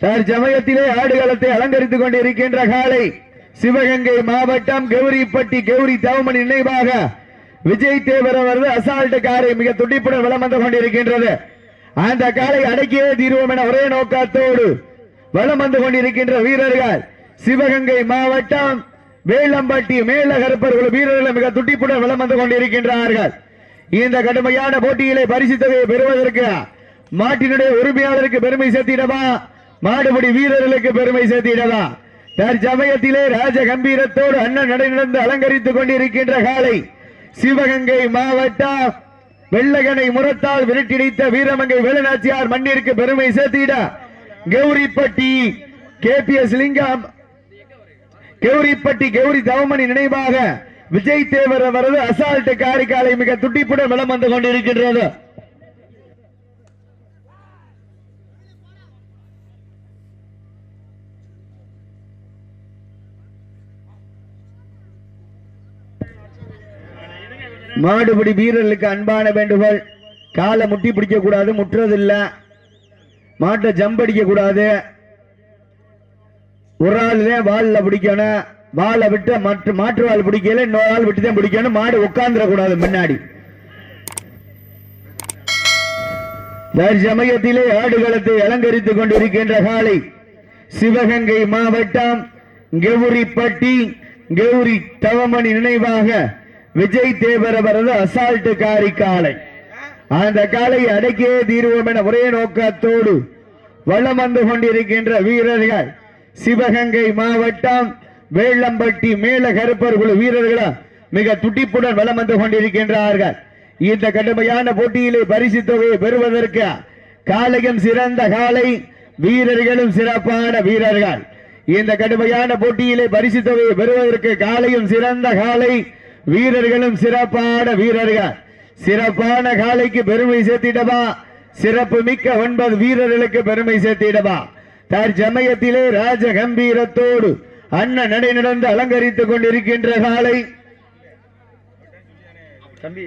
தற்சமயத்திலே ஆடுகளத்தை அலங்கரித்துக் கொண்டிருக்கின்ற காலை சிவகங்கை மாவட்டம் கௌரிப்பட்டி கௌரி தவமணி நினைவாக விஜய் தேவர் அவரது அசால்ட் காரை மிக துடிப்புடன் வளம் வந்து கொண்டிருக்கின்றது. அந்த காலை அடக்கியே தீர்வோம் என ஒரே நோக்கத்தோடு வலம் வந்து கொண்டிருக்கின்ற வீரர்கள் சிவகங்கை மாவட்டம் வேளம்பட்டி மேலகருப்பர்கள் வீரர்கள் மிக துடிப்புடன் வளம் வந்து கொண்டிருக்கின்றார்கள். இந்த கடுமையான போட்டியிலே பரிசு தொகையை பெறுவதற்கு மாட்டினுடைய உரிமையாளருக்கு பெருமை சேர்த்திடவா? மாடுபிடி வீரர்களுக்கு பெருமை சேர்த்திடவா தற்சமயத்திலே ராஜ கம்பீரத்தோடு அண்ணன் நடை நடந்து அலங்கரித்துக் கொண்டிருக்கின்ற காலை சிவகங்கை மாவட்டம் வெள்ளகனை முரத்தால் விரட்டிடித்த வீரமங்கை வேலுநாச்சியார் மண்ணிற்கு பெருமை சேர்த்திட. Gowripatti K P S Lingam. Gowripatti Gowri Thavamani நினைவாக விஜய் தேவர் அவரது அசால்ட் காரிக்காலை மிக துட்டிப்புடன் விளம் வந்து கொண்டிருக்கின்றது. மாடுபிடி வீரர்களுக்கு அன்பான வேண்டுகோள். காலை முட்டி பிடிக்க கூடாது முற்றதில்லை மாட்டை ஜம்ப் அடிக்க கூடாது ஒரு ஆள் வாலில் பிடிக்கணும். வாலை விட்டு மற்ற மாற்று வால் பிடிக்கல இன்னொரு ஆள் விட்டு தான் பிடிக்கணும். மாடு உட்காந்துட கூடாது முன்னாடி தற்சமயத்திலே ஆடுகளத்தை அலங்கரித்துக் கொண்டிருக்கின்ற காலை சிவகங்கை மாவட்டம் கெவுரிப்பட்டி கெவுரி தவமணி நினைவாக விஜய் தேவர் அவரது அசால்ட்டு காரி காலை அந்த காலை அடக்கியே தீர்வோம் என ஒரே நோக்கத்தோடு வலம் வந்து கொண்டிருக்கின்ற வீரர்கள் சிவகங்கை மாவட்டம் வேளம்பட்டி மேல கருப்பர் குழு வீரர்களா மிக துடிப்புடன் வலம் வந்து கொண்டிருக்கின்றார்கள். இந்த கடுமையான போட்டியிலே பரிசு தொகையை பெறுவதற்கு காலையும் சிறந்த காலை வீரர்களும் சிறப்பான வீரர்கள். இந்த கடுமையான போட்டியிலே பரிசு தொகையை பெறுவதற்கு காலையும் சிறந்த காலை வீரர்களும் சிறப்பான வீரர்கள். சிறப்பான காலைக்கு பெருமை சேர்த்திடவா? சிறப்பு மிக்க ஒன்பது வீரர்களுக்கு பெருமை சேர்த்திடவா? தற்சமயத்திலே ராஜ கம்பீரத்தோடு அண்ணன் நடை நடந்து அலங்கரித்துக் கொண்டிருக்கின்ற காலை தம்பி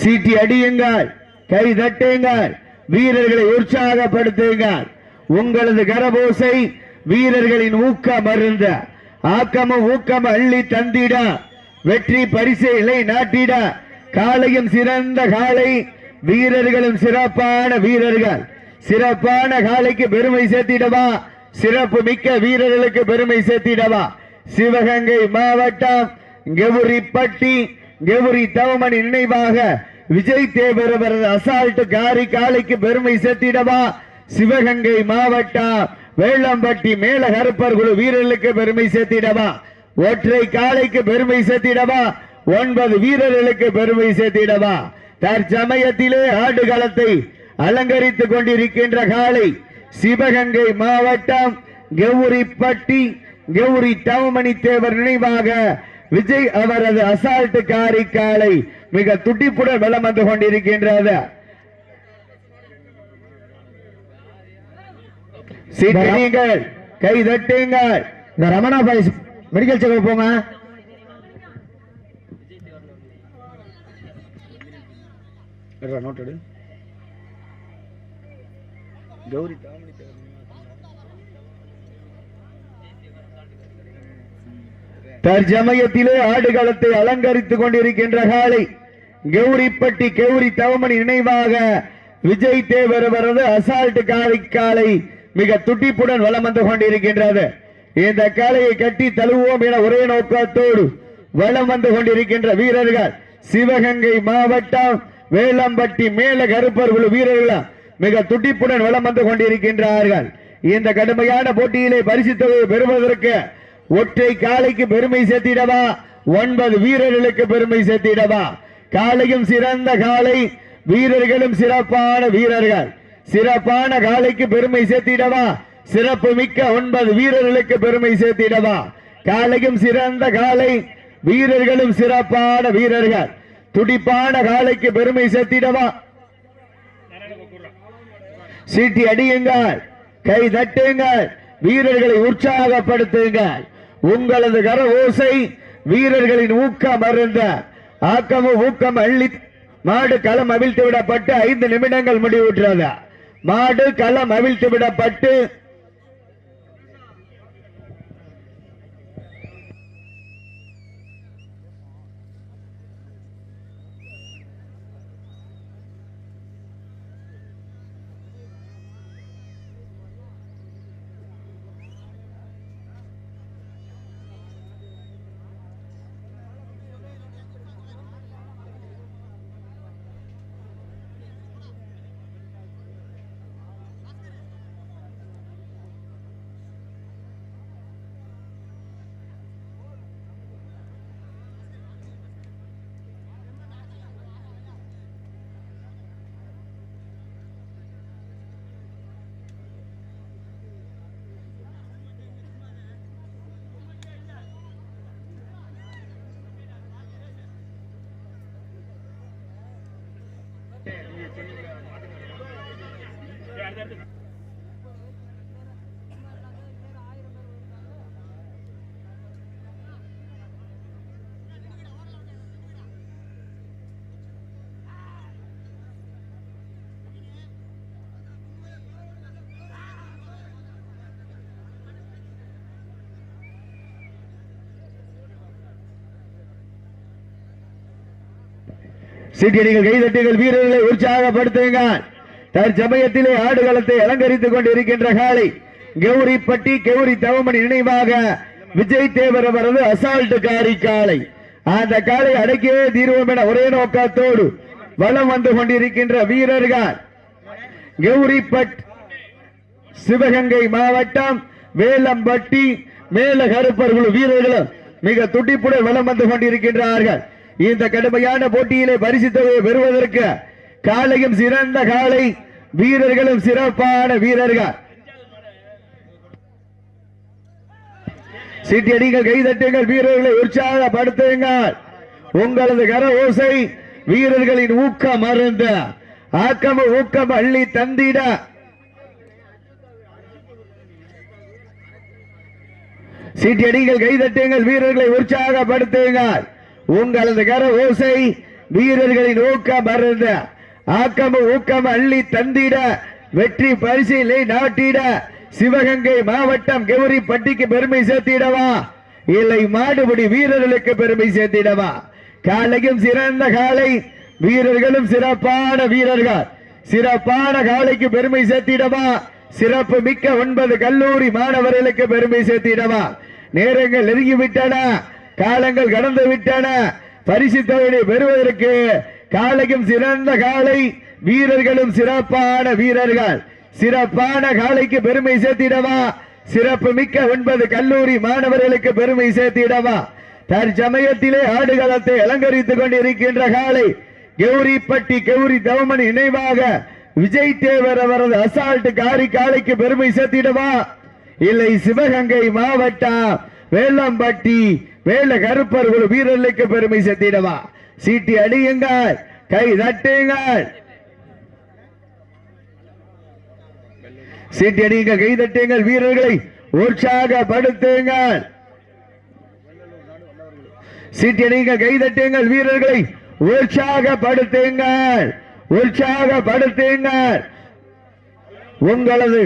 சீட்டி அடியுங்கள் கை தட்டுங்கள். வீரர்களை உற்சாகப்படுத்துங்கள் உங்களது கரபோசை வீரர்களின் ஊக்க மருந்த ஆக்கமும் ஊக்கம் அள்ளி தந்திட. வெற்றி பரிசை இலை நாட்டிட. காலையும் சிறந்த காலை வீரர்களும் சிறப்பான வீரர்கள். சிறப்பான காலைக்கு பெருமை சேர்த்திடவா? சிறப்பு மிக்க வீரர்களுக்கு பெருமை சேர்த்திடவா? சிவகங்கை மாவட்டம் கெவுரிப்பட்டி கெவுரி தவமணி நினைவாக விஜய் தேவர் அவரது அசால்ட் காரி காலைக்கு பெருமை சேர்த்திடவா சிவகங்கை மாவட்டம் வேளம்பட்டி மேல கருப்பர் குழு வீரர்களுக்கு பெருமை சேர்த்திடவா ஒற்றை காலைக்கு பெருமை சேர்த்திடவா ஒன்பது வீரர்களுக்கு பெருமை சேர்த்திடவா தற்சமயத்திலே ஆடுகளத்தை அலங்கரித்துக் கொண்டிருக்கின்ற காலை சிவகங்கை மாவட்டம் கௌரிப்பட்டி கௌரி தவமணி தேவர் நினைவாக விஜய் அவரது அசால்ட் காரி காலை மிக துடிப்புடன் வலம் வந்து கொண்டிருக்கின்றது. சீட்டுங்கள் கை தட்டுங்கள். இந்த ரமணா பாய்ஸ் மெடிக்கல் செக்அப் போங்க. நோட் எடு. கௌரி தற்சமயத்திலே ஆடுகளத்தை அலங்கரித்துக் கொண்டிருக்கின்ற காலை கௌரிப்பட்டி கௌரி தவமணி நினைவாக விஜய் தேவர் வரது அசால்ட் காலை காலை மிக துட்டிப்புடன் வலம் வந்து கொண்டிருக்கின்றது. இந்த காலையை கட்டி தழுவோம் என ஒரே நோக்கத்தோடு வலம் வந்து கொண்டிருக்கின்ற வீரர்கள். சிவகங்கை மாவட்டம் வேளம்பட்டி மேல கருப்பர் குழு வீரர்கள் மிக துட்டிப்புடன் வலம் வந்து கொண்டிருக்கின்றார்கள். இந்த கடுமையான போட்டியிலே பரிசு தொகையை பெறுவதற்கு ஒற்றை காலைக்கு பெருமை சேர்த்திடவா? ஒன்பது வீரர்களுக்கு பெருமை சேர்த்திடவா? காலையும் சிறந்த காலை வீரர்களும் சிறப்பான வீரர்கள். சிறப்பான காலைக்கு பெருமை சேர்த்திடவா? சிறப்பு மிக்க ஒன்பது வீரர்களுக்கு பெருமை சேர்த்திடவா? காலையும் சிறந்த காலை வீரர்களும் சிறப்பான வீரர்கள். துடிப்பான காலைக்கு பெருமை சேர்த்திடவா? சீட்டி அடியுங்கள் கை தட்டுங்கள் வீரர்களை உற்சாகப்படுத்துங்கள். உங்களது கர ஓசை வீரர்களின் ஊக்கம் அருந்த ஆக்கமும் ஊக்கம் அள்ளி மாடு களம் அவிழ்த்து விடப்பட்டு ஐந்து நிமிடங்கள் முடிவுற்றது. மாடு களம் அவிழ்த்து விடப்பட்டு சீட்டியடிகள் கைதட்டுகள் வீரர்களை உற்சாகப்படுத்துங்க. தற்சமயத்திலே ஆடுகளத்தை அலங்கரித்துக் கொண்டிருக்கின்ற காலை கௌரிப்பட்டி கௌரி தவமணி நினைவாக விஜய் தேவர் அவரது அசால்ட் காரி காலை அந்த காலை அடக்கியே தீர்வோம் என ஒரே நோக்கத்தோடு வலம் வந்து கொண்டிருக்கின்ற வீரர்கள். கௌரிப்பட் சிவகங்கை மாவட்டம் வேலம்பட்டி மேல கருப்பர் வீரர்களும் மிக துடிப்புடன் வலம் வந்து கொண்டிருக்கின்றார்கள். இந்த கடுமையான போட்டியிலே பரிசு தொகையை பெறுவதற்கு காலையும் சிறந்த காலை வீரர்களும் சிறப்பான வீரர்கள். சீட்டியடிகள் கைதட்டுங்கள் வீரர்களை உற்சாகப்படுத்துங்கள். உங்களது கர ஓசை வீரர்களின் ஊக்கம் அருந்த ஆக்கம ஊக்கம் அள்ளி தந்திட. சீட்டியடிகள் கைதட்டுங்கள் வீரர்களை உற்சாகப்படுத்துங்கள். உங்களது கர ஓசை வீரர்களின் ஊக்கம் அருந்த ஆக்கம ஊக்கம் அள்ளி தந்திட வெற்றி பரிசீலை நாட்டிட சிவகங்கை மாவட்டம் கௌரி பட்டிக்கு பெருமை சேர்த்திடவா? இல்லை மாடுபடி வீரர்களுக்கு பெருமை சேர்த்திடவா? காலையும் சிறந்த காலை வீரர்களும் சிறப்பான வீரர்கள். சிறப்பான காலைக்கு பெருமை சேர்த்திடவா? சிறப்பு மிக்க ஒன்பது கல்லூரி மாணவர்களுக்கு பெருமை சேர்த்திடவா? நேரங்கள் நெருங்கிவிட்டன. காலங்கள் கடந்து விட்டன. பரிசு தொகையை பெறுவதற்கு காலையும் சிறந்த காலை வீரர்களும் சிறப்பான வீரர்கள். சிறப்பான காலைக்கு பெருமை சேர்த்திடவா? சிறப்பு மிக்க ஒன்பது கல்லூரி மாணவர்களுக்கு பெருமை சேர்த்திடவா? தற்சமயத்திலே ஆடுகளத்தை அலங்கரித்துக் கொண்டிருக்கின்ற காலை கௌரிப்பட்டி கௌரி தவமன் இணைவாக விஜய் தேவர் அவரது அசால்ட் காரி காலைக்கு பெருமை சேர்த்திடவா? இல்லை சிவகங்கை மாவட்டம் வேளம்பட்டி வேல கருப்பர்கள் வீரர்களுக்கு பெருமை சேர்த்திடவா சீட்டி அடியுங்கள் கை தட்டுங்கள். சீட்டி அடியுங்கள் கை தட்டுங்கள் வீரர்களை உற்சாகப்படுத்துங்கள். சீட்டி அடியுங்கள் கை தட்டுங்கள் வீரர்களை உற்சாகப்படுத்துங்கள். உற்சாகப்படுத்துங்கள். உங்களது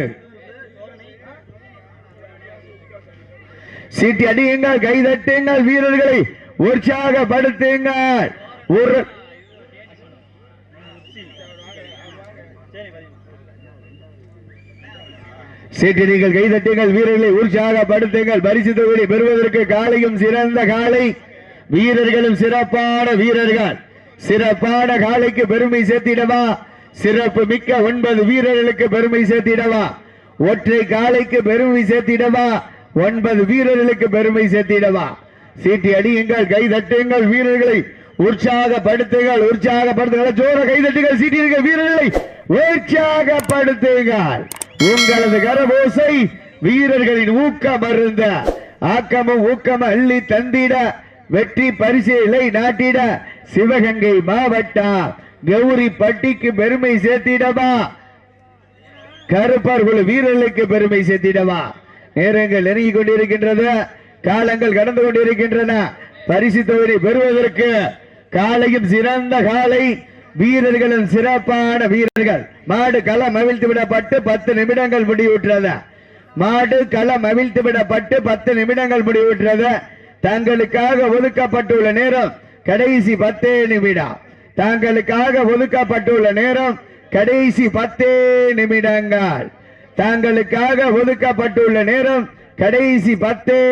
சீட்டி அடியுங்கள் கைதட்டுங்கள் வீரர்களை உற்சாகப்படுத்துங்கள். ஒரு சீட்டிடிகள் கைதட்டுங்கள் வீரர்களை உற்சாகப்படுத்துங்கள். பரிசு தொகுதி பெறுவதற்கு காலையும் சிறந்த காலை. வீரர்களும் சிறப்பான வீரர்கள். சிறப்பான காலைக்கு பெருமை சேர்த்திடவா? சிறப்பு மிக்க ஒன்பது வீரர்களுக்கு பெருமை சேர்த்திடவா? ஒற்றை காலைக்கு பெருமை சேர்த்திடவா? ஒன்பது வீரர்களுக்கு பெருமை சேர்த்திடவா? சீட்டி அடியுங்கள் கை தட்டுங்கள் வீரர்களை உற்சாகப்படுத்துங்கள் உற்சாகப்படுத்துங்கள். ஜோர கைதட்டுங்கள் சீட்டியிருக்க வீரர்களை உற்சாகப்படுத்துங்கள். உங்களது கரபோசை வீரர்களின் ஊக்கம் மருந்த ஆக்கமும் ஊக்கம் அள்ளி தந்திட வெற்றி பரிசீலை நாட்டிட சிவகங்கை மாவட்டம் கௌரி பட்டிக்கு பெருமை சேர்த்திடவா? கருப்பர்கள் வீரர்களுக்கு பெருமை சேர்த்திடவா? நேரங்கள் நெருங்கி கொண்டிருக்கின்றது. காலங்கள் கடந்து கொண்டிருக்கின்றன. பரிசு தொகுதி பெறுவதற்கு காலையும் சிறந்த காலை. வீரர்களின் சிறப்பான வீரர்கள். மாடு களம் அவிழ்த்து விடப்பட்டு பத்து நிமிடங்கள் முடிவுற்றது. மாடு களம் அவிழ்த்து விடப்பட்டு பத்து நிமிடங்கள் முடிவுற்றது. தங்களுக்காக ஒதுக்கப்பட்டுள்ள நேரம் கடைசி பத்தே நிமிடம். தங்களுக்காக ஒதுக்கப்பட்டுள்ள நேரம் கடைசி பத்தே நிமிடங்கள். தாங்களுக்காக ஒதுக்கப்பட்டுள்ள நேரம் கடைசி பத்தே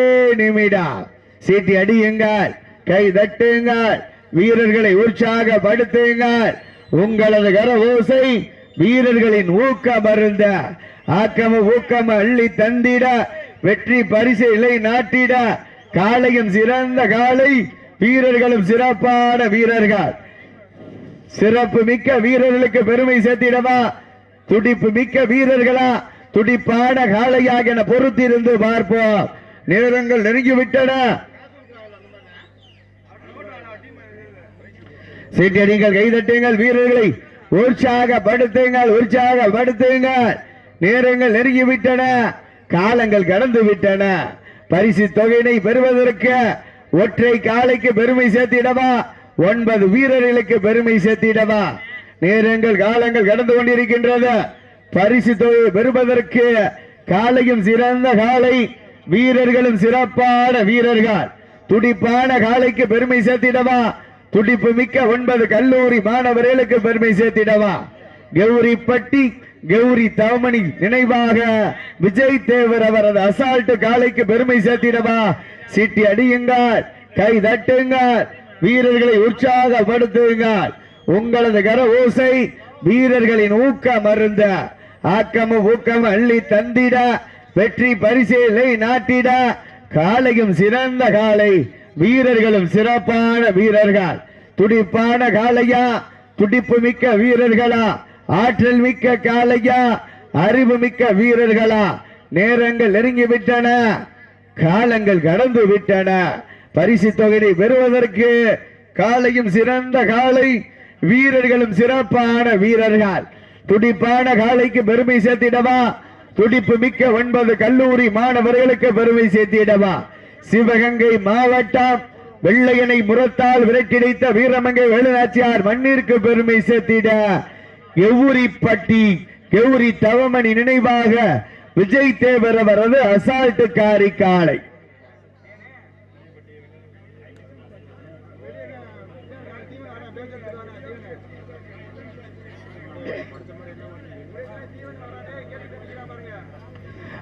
நிமிடம். சீட்டி அடியுங்கள் கை தட்டுங்கள் வீரர்களை உற்சாகப்படுத்துங்கள். உங்களது கர ஓசை வீரர்களின் ஊக்க மருந்த ஆக்கம ஊக்கம அள்ளி தந்திட வெற்றி பரிசு இலை நாட்டிட காளையும் சிறந்த காளை வீரர்களும் சிறப்பான வீரர்கள். சிறப்பு மிக்க வீரர்களுக்கு பெருமை சேர்த்திடவா? துடிப்பு மிக்க வீரர்களா துடிப்பான காளையாக என பொறுத்திருந்து பார்ப்போம். நேரங்கள் நெருங்கி விட்டன சீட்டடிங்கள் கைதட்டுங்கள் வீரர்களை. உற்சாகப்படுத்துங்கள் உற்சாகப்படுத்துங்கள். நேரங்கள் நெருங்கி விட்டன காலங்கள் கடந்து விட்டன பரிசு தொகையினை பெறுவதற்கு ஒற்றை காலைக்கு பெருமை சேர்த்திடவா? ஒன்பது வீரர்களுக்கு பெருமை சேர்த்திடவா? நேரங்கள் காலங்கள் கடந்து கொண்டிருக்கின்றது பரிசு தொகையை பெறுவதற்கு காலையும் சிறந்த காலை வீரர்களும் சிறப்பான வீரர்கள். துடிப்பான காலைக்கு பெருமை சேர்த்திடவா? துடிப்பு மிக்க ஒன்பது கல்லூரி மாணவர்களுக்கு பெருமை சேர்த்திடவா? கௌரிப்பட்டி கௌரி தவமணி நினைவாக விஜய் தேவர் அவரது அசால்ட் காலைக்கு பெருமை சேர்த்திடவா? சீட்டி அடியுங்கள் கை தட்டுங்கள் வீரர்களை உற்சாகப்படுத்துங்கள். உங்களது கர ஓசை வீரர்களின் ஊக்க மருந்த ஆக்கமும் ஊக்கம் அள்ளி தந்திட வெற்றி பரிசேலை நாட்டிட காலையும் சிறந்த காலை வீரர்களும் சிறப்பான வீரர்கள். துடிப்பான காலையா துடிப்பு மிக்க வீரர்களா ஆற்றல் மிக்க காளையா அறிவு மிக்க வீரர்களா. நேரங்கள் நெருங்கி விட்டன காலங்கள் கடந்து விட்டன பரிசு தொகையை பெறுவதற்கு காலையும் சிறந்த காலை வீரர்களும் சிறப்பான வீரர்கள். துடிப்பான காலைக்கு பெருமை சேர்த்திடவா? துடிப்பு மிக்க ஒன்பது கல்லூரி மாணவர்களுக்கு பெருமை சேர்த்திடவா? சிவகங்கை மாவட்டம் வெள்ளையனை முரத்தால் விரட்டிடைத்த வீரமங்கை வேலுநாச்சியார் மண்ணிற்கு பெருமை சேர்த்திட. கெவுரிப்பட்டி கெவுரி தவமணி நினைவாக விஜய் தேவர் அவரது அசால்ட்டு காரி காலை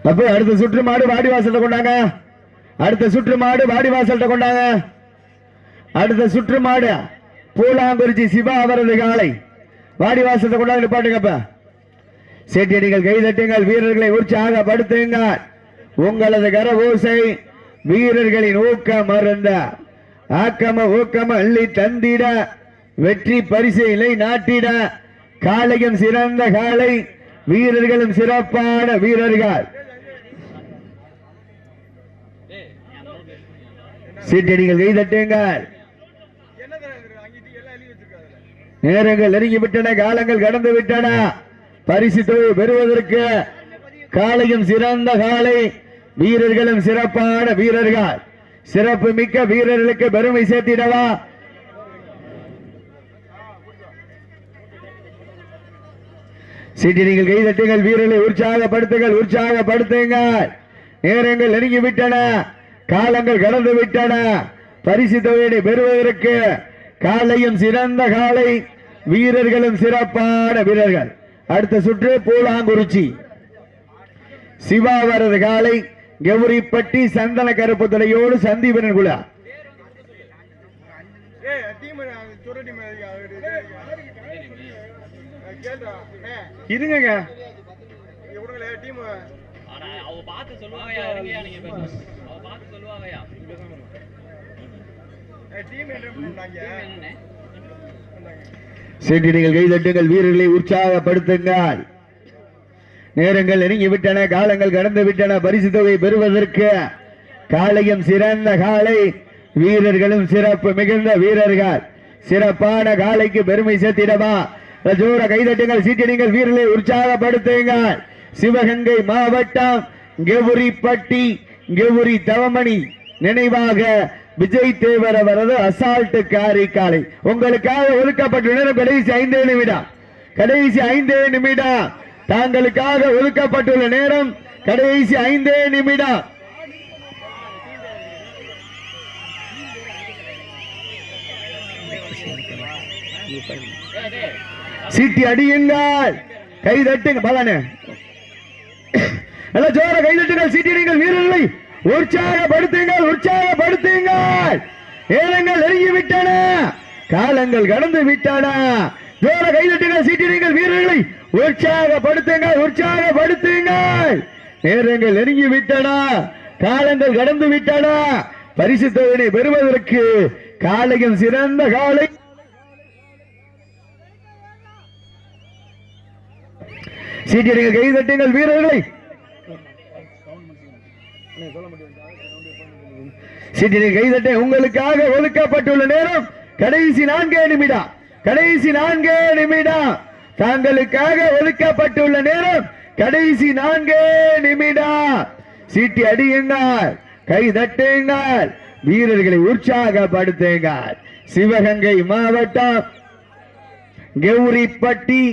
தப்பு அடுத்த சுற்று மாடு வாடி வாசல்ட்ட கொண்டாங்க. அடுத்த சுற்று மாடு வாடி வாசல்ட்ட கொண்டாங்க. அடுத்த சுற்று மாடு பூலாங்குறிச்சி சிவா அவரது காலை வாடி வாசல்ட்ட கொண்டாங்க நிப்பாட்டுங்கப்ப சேட்டியடிகள் கைதட்டுங்கள் வீரர்களை உற்சாகப்படுத்துங்கள் உங்களது கர ஓசை வீரர்களின் ஊக்கம் மருந்த ஆக்கம ஊக்கம அள்ளி தந்திட வெற்றி பரிசு இலை நாட்டிட காளையும் சிறந்த காளை வீரர்களும் சிறப்பான வீரர்கள். சீட்டடிகள் கைதட்டுங்கள் நேரங்கள் நெருங்கி விட்டன காலங்கள் கடந்து விட்டன. பரிசு தொகை பெறுவதற்கு காலையும் சிறந்த காலை. வீரர்களும் சிறப்பான வீரர்கள். சிறப்பு மிக்க வீரர்களுக்கு பெருமை சேர்த்திடவா? சீட்டினிகள் கைதட்டுங்கள் வீரர்களை உற்சாகப்படுத்துங்கள் உற்சாகப்படுத்துங்கள். நேரங்கள் நெருங்கி விட்டன காலங்கள் கடந்து விட்டன. பரிசு தொகையை பெறுவதற்கு காலையும் சிறந்த காலை வீரர்களும் சிறப்பான வீரர்கள். அடுத்த சுற்று பூலாங்குறிச்சி. சிவாவரது காலை கௌரிப்பட்டி சந்தன கருப்பு தலையோடு சந்தீபனன் குழா. ஏய் இருங்க சொல்லுவாங்கயா சீட்டினிகள் கைதட்டுங்கள் வீரர்களை உற்சாகப்படுத்துங்கள். நேரங்கள் நெருங்கி விட்டன காலங்கள் கடந்து விட்டன பரிசு தொகை பெறுவதற்கு காலையும் சிறந்த காலை வீரர்களும் சிறப்பு மிகுந்த வீரர்கள். சிறப்பான காலைக்கு பெருமை சேர்த்திடவா? ரஜோர கைதட்டுங்கள் சீட்டினிகள் வீரர்களை உற்சாகப்படுத்துங்கள். சிவகங்கை மாவட்டம் கெவுரிப்பட்டி கெவுரி தவமணி நினைவாக விஜய் தேவர் அவரது அசால்ட் காரி காலை உங்களுக்காக ஒதுக்கப்பட்டுள்ள நேரம் கடைசி ஐந்தே நிமிடம். கடைசி ஐந்தே நிமிடம். தாங்களுக்காக ஒதுக்கப்பட்டுள்ள நேரம் கடைசி ஐந்தே நிமிடம். சீட்டி அடியுங்கள். கை தட்டுங்க பலனே. நல்ல ஜோர கைதட்டுங்கள் சீட்டிடுங்கள் வீரர்களை உற்சாகப்படுத்துங்கள் உற்சாகப்படுத்துங்கள். ஏலங்கள் நெருங்கி விட்டன காலங்கள் கடந்து விட்டன. ஜோர கைதட்டுங்கள் சீட்டிடுங்கள் வீரர்களை உற்சாகப்படுத்துங்கள் உற்சாகப்படுத்துங்கள். நேரங்கள் நெருங்கி விட்டன காலங்கள் கடந்து விட்டன. பரிசு தொகையினை பெறுவதற்கு காலையும் சிறந்த காலை சீட்டிடுங்கள் கைதட்டுங்கள் வீரர்களை சீட்டியடிகள் கைதட்டே உங்களுக்காக ஒழுக்கப்பட்டுள்ள நேரம் கடைசி நான்கே நிமிடம். கடைசி நான்கே நிமிடம். தாங்களுக்காக ஒழுக்கப்பட்டுள்ள நேரம் கடைசி நான்கே நிமிடம். சீட்டி அடியுங்கள் கை தட்டுங்கள் வீரர்களை உற்சாகப்படுத்துங்கள். சிவகங்கை மாவட்டம் கௌரிப்பட்டி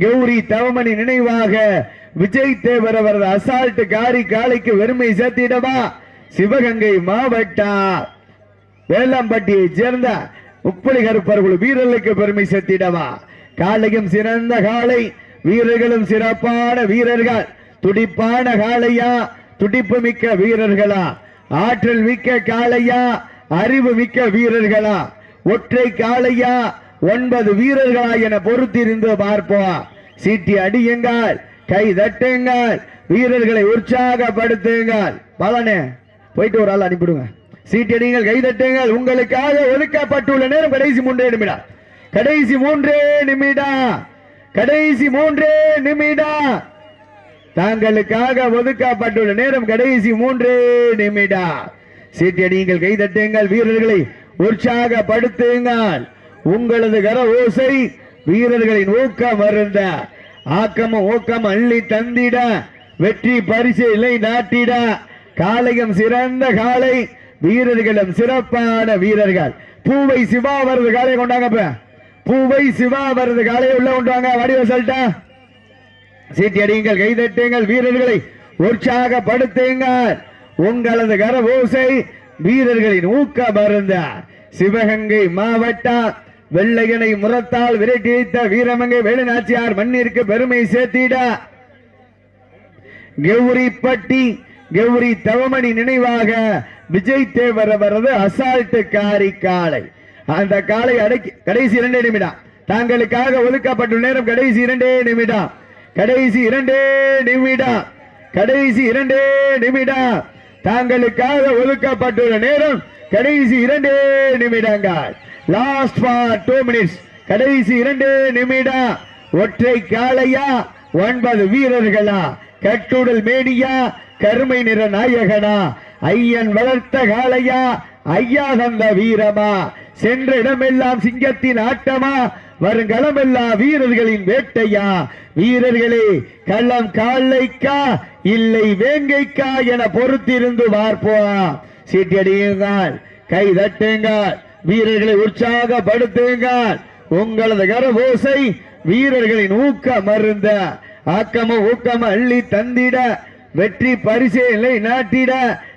கௌரி தவமணி நினைவாக விஜய் தேவர் அவரது அசால்ட் காரி காலைக்கு வெறுமை சேர்த்திடவா? சிவகங்கை மாவட்டம். வேளாம்பட்டியைச் சேர்ந்த உப்பளி கருப்பர்கள் வீரர்களுக்கு பெருமை சேர்த்திடவா? காலையும் சிறந்த காலை வீரர்களும் சிறப்பான வீரர்கள். துடிப்பான காளையா? துடிப்பு மிக்க வீரர்களா? ஆற்றல் மிக்க காளையா? அறிவு மிக்க வீரர்களா? ஒற்றை காளையா? ஒன்பது வீரர்களா என பொறுத்திருந்து பார்ப்போம். சீட்டி அடியுங்கள். கை தட்டுங்கள். வீரர்களை உற்சாகப்படுத்துங்கள். பலனே போயிட்டு ஒரு ஆள் அனுப்பிடுங்க சீட்டடிங்கள் கை தட்டுங்கள். உங்களுக்காக ஒதுக்கப்பட்டுள்ள நேரம் கடைசி மூன்றே நிமிடம். கடைசி மூன்றே நிமிடம். கடைசி மூன்றே நிமிடம். தாங்களுக்காக ஒதுக்கப்பட்டுள்ள நேரம் கடைசி மூன்று நிமிடம். சீட்டடிங்கள் கை தட்டுங்கள். வீரர்களை உற்சாகப்படுத்துங்கள். உங்களது கர ஓசை வீரர்களின் ஊக்கம் வருந்த ஆக்கமும் ஊக்கம் அள்ளி தந்திட வெற்றி பரிசு இலை நாட்டிட. காளையம் சிறந்த காளை வீரர்களும் சிறப்பான வீரர்கள். பூவை சிவா வருது காளையை கொண்டாங்க பூவை சிவா வருது காளையை உள்ள கொண்டாங்க வடிவ சொல்லிட்டா. சீட்டி அடியுங்கள் கைதட்டுங்கள் வீரர்களை உற்சாகப்படுத்துங்கள். உங்களது கர ஓசை வீரர்களின் ஊக்க மருந்த சிவகங்கை மாவட்டம் வெள்ளையனை முரத்தால் விரட்டி வைத்த வீரமங்கை வேலுநாச்சியார் மண்ணிற்கு பெருமை சேர்த்திட. கௌரிப்பட்டி கௌரி தவமணி நினைவாக விஜய் தேவர் அவரது அசால்ட்டு காரி காலை அந்த காலை அடக்கி கடைசி இரண்டே நிமிடம். தாங்களுக்காக ஒதுக்கப்பட்ட நேரம் கடைசி இரண்டே நிமிடம். கடைசி இரண்டே நிமிடம். கடைசி இரண்டே நிமிடம். தாங்களுக்காக ஒதுக்கப்பட்டுள்ள நேரம் கடைசி இரண்டு நிமிடங்கள். லாஸ்ட் ஃபார் டூ மினிட்ஸ் கடைசி இரண்டு நிமிடம் ஒற்றை காளையா? ஒன்பது வீரர்களா? கட்டுடல் மேடியா கருமை நிற நாயகனா? ஐயன் வளர்த்த காளையா? ஐயா தந்த வீரமா? சென்ற இடமெல்லாம் சிங்கத்தின் ஆட்டமா? வருங்களமெல்லாம் வீரர்களின் வேட்டையா? வீரர்களே களம் காலைக்கா இல்லை வேங்கைக்கா என பொறுத்திருந்து பார்ப்போம் சீட்டடியுங்கள் கை தட்டுங்கள் வீரர்களை உற்சாகப்படுத்துங்கள். உங்களது கரபோசை வீரர்களின் ஊக்க மருந்த ஆக்கம ஊக்கம அள்ளி தந்திட வெற்றி பரிசேலை நாட்டிட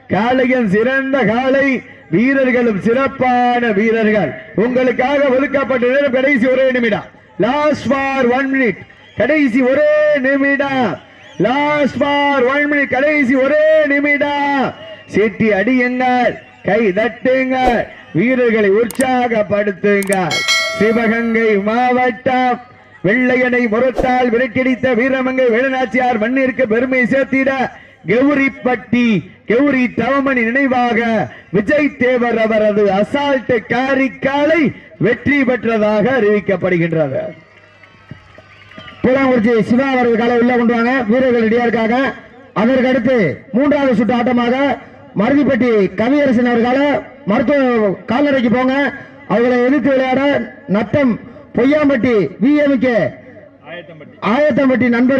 காளையன் சிறந்த காலை வீரர்களும் சிறப்பான வீரர்கள். உங்களுக்காக ஒதுக்கப்பட்ட நேரம் கடைசி ஒரே நிமிடம். லாஸ்ட் ஃபார் ஒன் மினிட் கடைசி ஒரே நிமிடம். லாஸ்ட் ஃபார் ஒன் மினிட் கடைசி ஒரே நிமிடம். சீட்டி அடியுங்கள். கை தட்டுங்கள். வீரர்களை உற்சாகப்படுத்துங்கள். சிவகங்கை மாவட்டம். வெள்ளையனை முரத்தால் விரட்டடித்த வீரமங்கை வேலநாச்சியார் மண்ணிற்கு பெருமை சேர்த்திட கௌரிப்பட்டி கௌரி தவமணி நினைவாக விஜய் தேவர் அவரது அசால்ட் காரிக்காலை வெற்றி பெற்றதாக அறிவிக்கப்படுகின்றது. பூலாங்குறிச்சி சிவா அவர்கள் காலை உள்ள கொண்டு வாங்க வீரர்கள் ரெடியா இருக்காங்க அதற்கு அடுத்து மூன்றாவது சுற்று ஆட்டமாக மருதிப்பட்டி கவியரசன் அவர்களால மருத்துவ கால்நடைக்கு போங்க. அவர்களை எதிர்த்து விளையாட நட்டம் பொய்யாம்பட்டி விஎம்கே ஆயத்தம்பட்டி நண்பர்